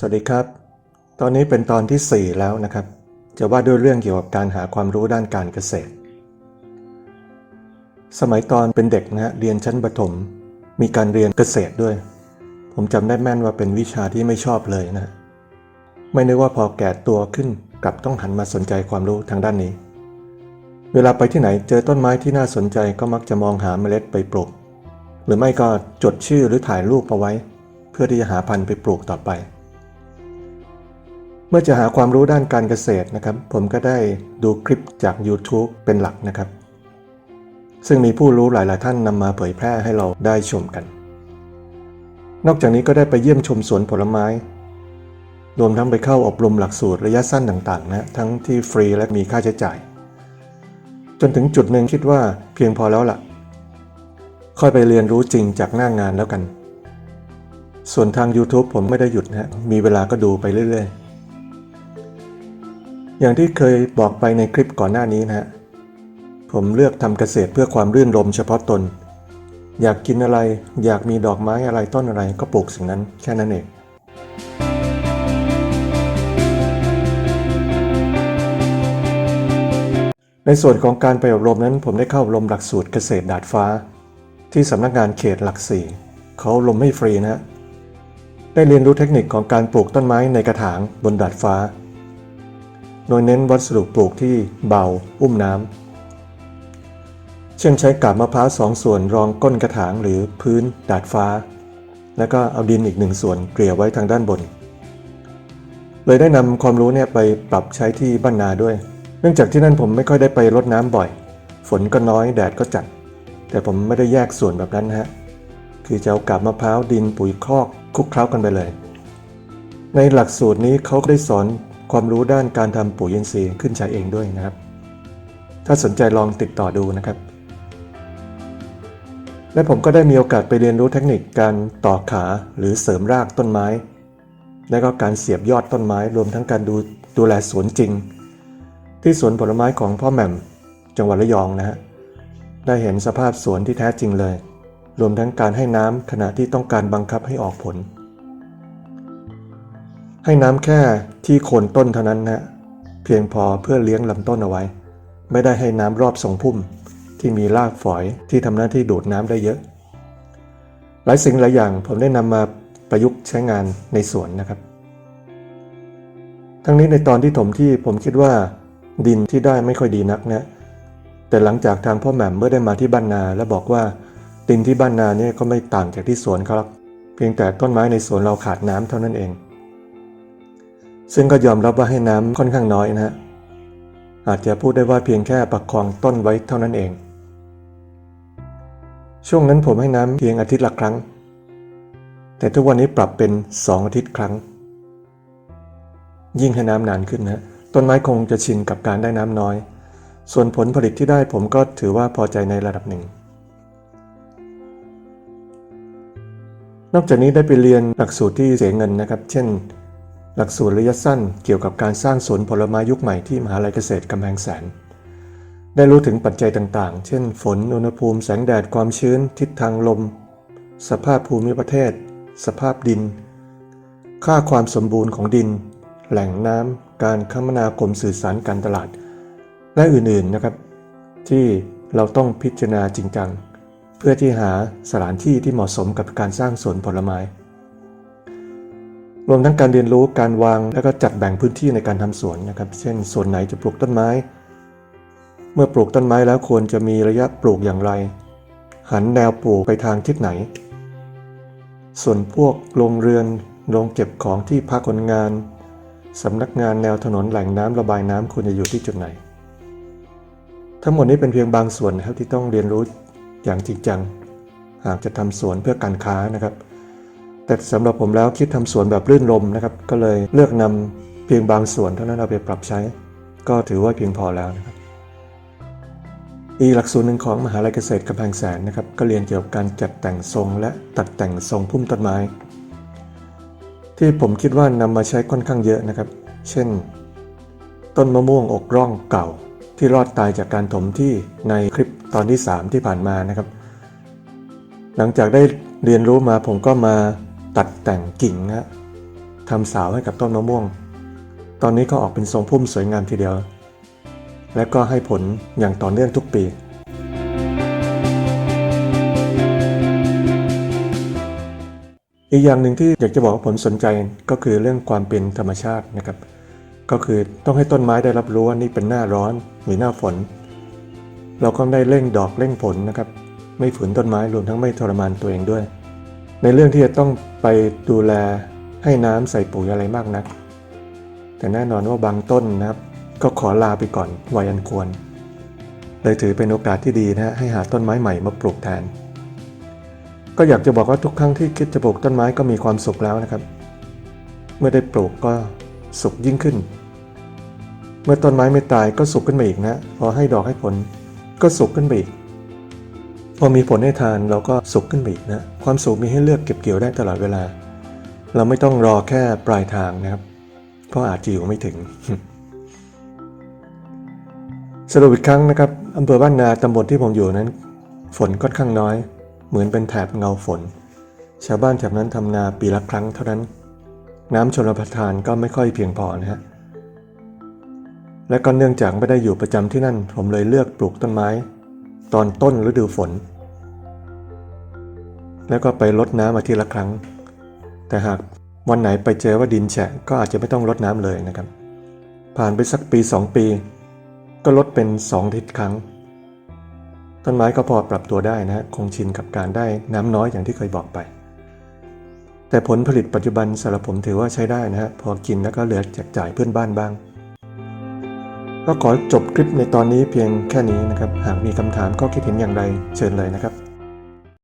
สวัสดีครับ ตอนนี้เป็นตอนที่ 4 แล้วนะครับ จะว่าด้วยเรื่องเกี่ยวกับการหาความรู้ด้านการเกษตร สมัยตอนเป็นเด็กนะฮะเรียนชั้นประถม มีการเรียนเกษตรด้วย ผมจำได้แม่นว่าเป็นวิชาที่ไม่ชอบเลยนะ ไม่นึกว่าพอแก่ตัวขึ้นกลับต้องหันมาสนใจความรู้ทางด้านนี้ เวลาไปที่ไหนเจอต้นไม้ที่น่าสนใจก็มักจะมองหาเมล็ดไปปลูก หรือไม่ก็จดชื่อหรือถ่ายรูปเอาไว้ เพื่อที่จะหาพันธุ์ไปปลูกต่อไป เมื่อจะหาความรู้ด้านการเกษตรนะครับ ผมก็ได้ดูคลิปจาก YouTube เป็นหลักนะครับ ซึ่งมีผู้รู้หลาย ๆ ท่านนำมาเผยแพร่ให้เราได้ชมกัน นอกจากนี้ก็ได้ไปเยี่ยมชมสวนผลไม้ รวมทั้งไปเข้าอบรมหลักสูตรระยะสั้นต่าง ๆ นะ ทั้งที่ฟรีและมีค่าใช้จ่าย จนถึงจุดหนึ่งคิดว่าเพียงพอแล้วล่ะ ค่อยไปเรียนรู้จริงจากหน้างงานแล้วกัน ส่วนทาง YouTube ผมไม่ได้หยุดนะมีเวลาก็ดูไปเรื่อย ๆ อย่างที่เคยบอกไปในคลิปก่อนหน้านี้นะฮะ ผมเลือกทำเกษตรเพื่อความรื่นรมเฉพาะตน อยากกินอะไร อยากมีดอกไม้อะไรต้นอะไรก็ปลูกสิ่งนั้นแค่นั้นเองในส่วนของการไปอบรมนั้นผมได้เข้าอบรมหลักสูตรเกษตรดาดฟ้า ที่สำนักงานเขตหลักสี่เขาอบรมให้ฟรีนะฮะได้เรียนรู้เทคนิคของการปลูกต้นไม้ในกระถางบนดาดฟ้า โดยเน้นวัสดุปลูกที่เบา อุ้มน้ำ เช่นใช้กาบมะพร้าวสองส่วนรองก้นกระถางหรือพื้นดาดฟ้า แล้วก็เอาดินอีกหนึ่งส่วนเกลี่ยไว้ทางด้านบน เลยได้นำความรู้เนี่ยไปปรับใช้ที่บ้านนาด้วย เนื่องจากที่นั่นผมไม่ค่อยได้ไปรดน้ำบ่อย ฝนก็น้อยแดดก็จัด แต่ผมไม่ได้แยกส่วนแบบนั้นฮะคือจะเอากาบมะพร้าวดินปุ๋ยคอกคลุกเคล้ากันไปเลย ในหลักสูตรนี้เขาได้สอน ความรู้ด้านการทำปุ๋ยอินทรีย์ขึ้นใช้เองด้วยนะครับ ถ้าสนใจลองติดต่อดูนะครับ และผมก็ได้มีโอกาสไปเรียนรู้เทคนิคการต่อขาหรือเสริมรากต้นไม้ และก็การเสียบยอดต้นไม้ รวมทั้งการดูดูแลสวนจริง ที่สวนผลไม้ของพ่อแหม่มจังหวัดระยองนะฮะได้เห็นสภาพสวนที่แท้จริงเลย รวมทั้งการให้น้ำขณะที่ต้องการบังคับให้ออกผล ให้น้ำแค่ที่โคนต้นเท่านั้นนะเพียงพอเพื่อเลี้ยงลำต้นเอาไว้ ไม่ได้ให้น้ำรอบทรงพุ่ม ที่มีรากฝอยที่ทำหน้าที่ดูดน้ำได้เยอะ หลายสิ่งหลายอย่างผมได้นำมาประยุกต์ใช้งานในสวนนะครับ ทั้งนี้ในตอนที่ถมที่ผมคิดว่า ดินที่ได้ไม่ค่อยดีนักนะแต่หลังจากทางพ่อแหม่มเมื่อได้มาที่บ้านนา แล้วบอกว่าดินที่บ้านนาเนี่ยก็ไม่ต่างจากที่สวนเขาหรอกเพียงแต่ต้นไม้ในสวนเราขาดน้ำเท่านั้นเอง ซึ่งก็ยอมรับว่าให้น้ำค่อนข้างน้อยนะฮะอาจจะพูดได้ว่าเพียงแค่ประคองต้นไว้เท่านั้นเอง ช่วงนั้นผมให้น้ำเพียงอาทิตย์ละครั้ง แต่ทุกวันนี้ปรับเป็น2อาทิตย์ครั้ง ยิ่งให้น้ำนานขึ้นนะต้นไม้คงจะชินกับการได้น้ำน้อย ส่วนผลผลิตที่ได้ผมก็ถือว่าพอใจในระดับหนึ่ง นอกจากนี้ได้ไปเรียนหลักสูตรที่เสียเงินนะครับ เช่น หลักสูตรระยะสั้นเกี่ยวกับการสร้างสวนผลไม้ยุคใหม่ที่มหาลัยเกษตรกำแพงแสน ได้รู้ถึงปัจจัยต่างๆ เช่น ฝน อุณหภูมิ แสงแดด ความชื้น ทิศทางลม สภาพภูมิประเทศ สภาพดิน ค่าความสมบูรณ์ของดิน แหล่งน้ำ การคมนาคมสื่อสารการตลาด และอื่นๆ นะครับ ที่เราต้องพิจารณาจริงจัง เพื่อที่หาสถานที่ที่เหมาะสมกับการสร้างสวนผลไม้ รวมทั้งการเรียนรู้การวางและก็จัดแบ่งพื้นที่ในการทำสวนนะครับ เช่นส่วนไหนจะปลูกต้นไม้ เมื่อปลูกต้นไม้แล้วควรจะมีระยะปลูกอย่างไร หันแนวปลูกไปทางทิศไหน ส่วนพวกโรงเรือนโรงเก็บของที่พักคนงานสำนักงานแนวถนนแหล่งน้ำระบายน้ำควรจะอยู่ที่จุดไหน ทั้งหมดนี้เป็นเพียงบางส่วนนะครับที่ต้องเรียนรู้อย่างจริงจัง หากจะทำสวนเพื่อการค้านะครับ แต่สำหรับผมแล้วคิดทำสวนแบบลื่นลมนะครับ ก็เลยเลือกนำเพียงบางส่วนเท่านั้นเอาไปปรับใช้ ก็ถือว่าเพียงพอแล้วนะครับ อีกหลักสูตรหนึ่งของมหาลัยเกษตรกำแพงแสนนะครับ ก็เรียนเกี่ยวกับการจัดแต่งทรง และตัดแต่งทรงพุ่มต้นไม้ ที่ผมคิดว่านำมาใช้ค่อนข้างเยอะนะครับ เช่น ต้นมะม่วงอกร่องเก่า ที่รอดตายจากการถมที่ในคลิปตอนที่ 3 ที่ผ่านมานะครับ หลังจากได้เรียนรู้มาผมก็มา ตัดแต่งกิ่งนะทำสาวให้กับต้นมะม่วง ตอนนี้ก็ออกเป็นทรงพุ่มสวยงามทีเดียว และก็ให้ผลอย่างต่อเนื่องทุกปีอีกอย่างหนึ่งที่อยากจะบอกว่าผมสนใจก็คือเรื่องความเป็นธรรมชาตินะครับ ก็คือต้องให้ต้นไม้ได้รับรู้ว่านี่เป็นหน้าร้อนหรือหน้าฝน เราก็ได้เร่งดอกเร่งผลนะครับ ไม่ฝืนต้นไม้รวมทั้งไม่ทรมานตัวเองด้วย ในเรื่องที่จะต้องไปดูแลให้น้ำใส่ปุ๋ยอะไรมากนัก แต่แน่นอนว่าบางต้นนะครับ ก็ขอลาไปก่อนวัยอันควร เลยถือเป็นโอกาสที่ดีนะฮะให้หาต้นไม้ใหม่มาปลูกแทน ก็อยากจะบอกว่าทุกครั้งที่คิดจะปลูกต้นไม้ก็มีความสุขแล้วนะครับ เมื่อได้ปลูกก็สุขยิ่งขึ้น เมื่อต้นไม้ไม่ตายก็สุขขึ้นมาอีกนะพอให้ดอกให้ผลก็สุขขึ้นไปอีกพอมีผลให้ทานเราก็สุขขึ้นไปอีกนะ ความสุขมีให้เลือกเก็บเกี่ยวได้ตลอดเวลา เราไม่ต้องรอแค่ปลายทางนะครับ เพราะอาจจะอยู่ไม่ถึง สรุปอีกครั้งนะครับอำเภอบ้านนาตำบลที่ผมอยู่นั้น ฝนค่อนข้างน้อย เหมือนเป็นแถบเงาฝน ชาวบ้านแถบนั้นทำนาปีละครั้งเท่านั้น น้ำชลประทานก็ไม่ค่อยเพียงพอนะฮะและก็เนื่องจากไม่ได้อยู่ประจำที่นั่น ผมเลยเลือกปลูกต้นไม้ ตอนต้นฤดูฝน แล้วก็ไปรดน้ำอาทิตย์ละครั้ง แต่หากวันไหนไปเจอว่าดินแฉะก็อาจจะไม่ต้องรดน้ำเลยนะครับ ผ่านไปสักปีสองปี ก็ลดเป็นสองทิตย์ครั้ง ต้นไม้ก็พอปรับตัวได้นะฮะคงชินกับการได้น้ำน้อยอย่างที่เคยบอกไป แต่ผลผลิตปัจจุบันสำหรับผมถือว่าใช้ได้นะฮะพอกินแล้วก็เหลือแจกจ่ายเพื่อนบ้านบ้างก็ขอจบคลิปในตอนนี้เพียงแค่นี้นะครับ หากมีคำถามก็คิดเห็นอย่างไรเชิญเลยนะครับ